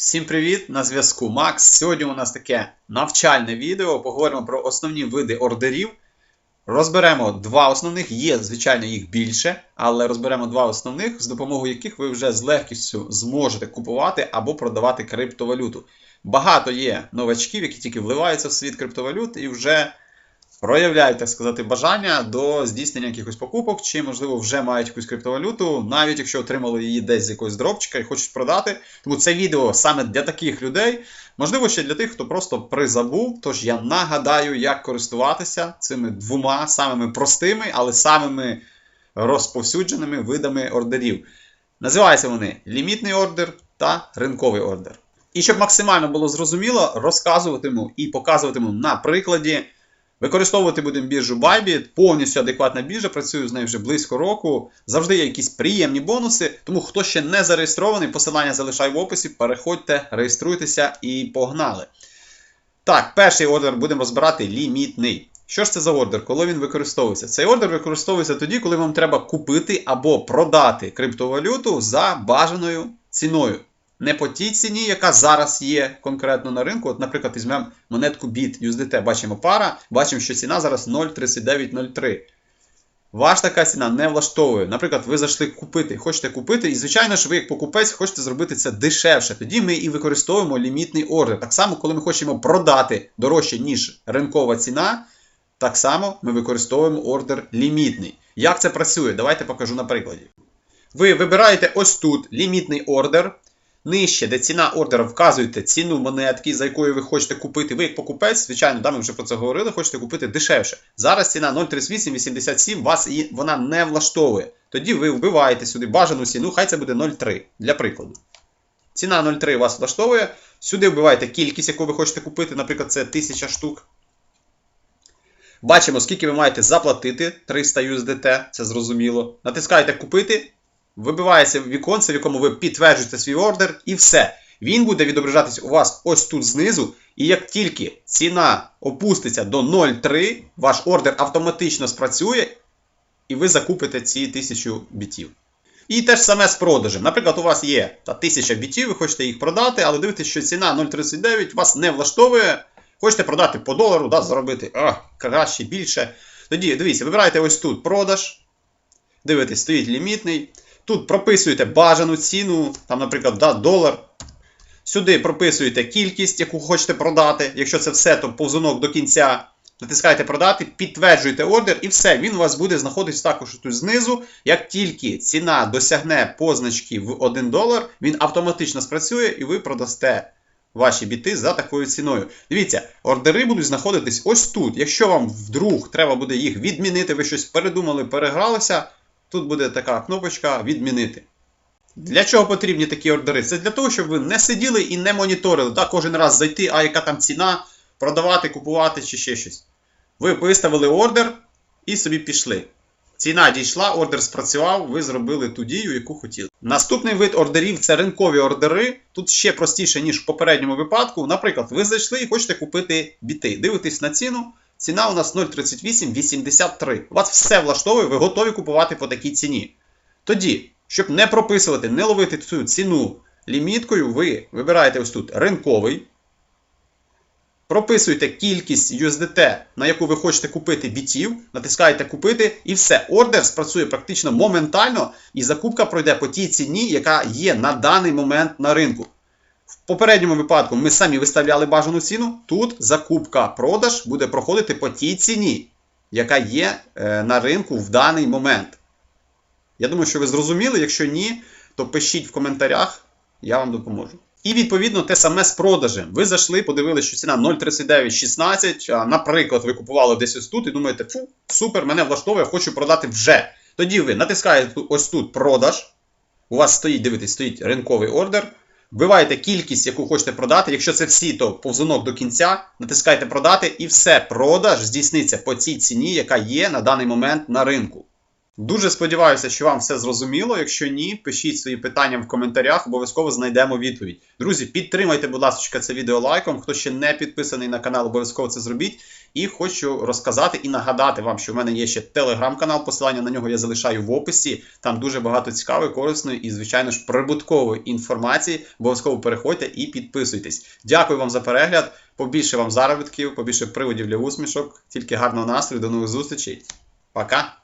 Всім привіт! На зв'язку Макс. Сьогодні у нас таке навчальне відео. Поговоримо про основні види ордерів. Розберемо два основних, є, звичайно, їх більше, але розберемо два основних, з допомогою яких ви вже з легкістю зможете купувати або продавати криптовалюту. Багато є новачків, які тільки вливаються в світ криптовалют і вже проявляють, так сказати, бажання до здійснення якихось покупок, чи, можливо, вже мають якусь криптовалюту, навіть якщо отримали її десь з якогось дропчика і хочуть продати. Тому це відео саме для таких людей. Можливо, ще для тих, хто просто призабув. Тож я нагадаю, як користуватися цими двома самими простими, але самими розповсюдженими видами ордерів. Називаються вони лімітний ордер та ринковий ордер. І щоб максимально було зрозуміло, розказуватиму і показуватиму на прикладі. Використовувати будемо біржу Bybit, повністю адекватна біржа, працюю з нею вже близько року. Завжди є якісь приємні бонуси. Тому хто ще не зареєстрований, посилання залишаю в описі. Переходьте, реєструйтеся і погнали. Так, перший ордер будемо розбирати лімітний. Що ж це за ордер? Коли він використовується? Цей ордер використовується тоді, коли вам треба купити або продати криптовалюту за бажаною ціною. Не по тій ціні, яка зараз є конкретно на ринку. От, наприклад, візьмемо монетку BIT USDT, бачимо пара, бачимо, що ціна зараз 0,3903. Ваш така ціна не влаштовує. Наприклад, ви зайшли купити, хочете купити, і, звичайно ж, ви як покупець хочете зробити це дешевше. Тоді ми і використовуємо лімітний ордер. Так само, коли ми хочемо продати дорожче, ніж ринкова ціна, так само ми використовуємо ордер лімітний. Як це працює? Давайте покажу на прикладі. Ви вибираєте ось тут лімітний ордер. Нижче, де ціна ордера, вказуєте ціну монетки, за якою ви хочете купити. Ви як покупець, звичайно, да, ми вже про це говорили, хочете купити дешевше. Зараз ціна 0,3887, вас її, вона не влаштовує. Тоді ви вбиваєте сюди бажану ціну, хай це буде 0,3 для прикладу. Ціна 0,3 вас влаштовує. Сюди вбиваєте кількість, яку ви хочете купити, наприклад, це 1000 штук. Бачимо, скільки ви маєте заплатити 300 USDT, це зрозуміло. Натискаєте купити. Вибивається віконце, в якому ви підтверджуєте свій ордер, і все. Він буде відображатись у вас ось тут знизу. І як тільки ціна опуститься до 0,3, ваш ордер автоматично спрацює, і ви закупите ці 1000 бітів. І те ж саме з продажем. Наприклад, у вас є та 1000 бітів, ви хочете їх продати, але дивитесь, що ціна 0,39 вас не влаштовує. Хочете продати по долару, да, заробити а, краще, більше. Тоді дивіться, вибираєте ось тут продаж. Дивитесь, стоїть лімітний. Тут прописуєте бажану ціну, там, наприклад, да, долар. Сюди прописуєте кількість, яку хочете продати. Якщо це все, то повзунок до кінця. Натискаєте продати, підтверджуєте ордер, і все, він у вас буде знаходитися також тут знизу. Як тільки ціна досягне позначки в 1 долар, він автоматично спрацює і ви продасте ваші біти за такою ціною. Дивіться, ордери будуть знаходитись ось тут. Якщо вам вдруг треба буде їх відмінити, ви щось передумали, перегралися. Тут буде така кнопочка відмінити. Для чого потрібні такі ордери? Це для того, щоб ви не сиділи і не моніторили. Так, кожен раз зайти, а яка там ціна, продавати, купувати чи ще щось. Ви виставили ордер і собі пішли. Ціна дійшла, ордер спрацював, ви зробили ту дію, яку хотіли. Наступний вид ордерів це ринкові ордери. Тут ще простіше, ніж в попередньому випадку. Наприклад, ви зайшли і хочете купити біти. Дивитесь на ціну. Ціна у нас 0,3883. У вас все влаштовує, ви готові купувати по такій ціні. Тоді, щоб не прописувати, не ловити цю ціну ліміткою, ви вибираєте ось тут ринковий. Прописуєте кількість USDT, на яку ви хочете купити бітів, натискаєте купити, і все. Ордер спрацює практично моментально, і закупка пройде по тій ціні, яка є на даний момент на ринку. В попередньому випадку ми самі виставляли бажану ціну. Тут закупка-продаж буде проходити по тій ціні, яка є е, на ринку в даний момент. Я думаю, що ви зрозуміли. Якщо ні, то пишіть в коментарях, я вам допоможу. І відповідно те саме з продажем. Ви зайшли, подивилися, що ціна 0,3916. Наприклад, ви купували десь ось тут і думаєте, фу, супер, мене влаштовує, хочу продати вже. Тоді ви натискаєте ось тут продаж. У вас стоїть, дивитесь, стоїть ринковий ордер. Вбиваєте кількість, яку хочете продати. Якщо це всі, то повзунок до кінця. Натискаєте продати, і все, продаж здійсниться по цій ціні, яка є на даний момент на ринку. Дуже сподіваюся, що вам все зрозуміло. Якщо ні, пишіть свої питання в коментарях, обов'язково знайдемо відповідь. Друзі, підтримайте, будь ласка, це відео лайком. Хто ще не підписаний на канал, обов'язково це зробіть. І хочу розказати і нагадати вам, що в мене є ще телеграм-канал. Посилання на нього я залишаю в описі. Там дуже багато цікавої, корисної і, звичайно ж, прибуткової інформації. Обов'язково переходьте і підписуйтесь. Дякую вам за перегляд. Побільше вам заробітків, побільше приводів для усмішок. Тільки гарного настрою, до нових зустрічей. Пока!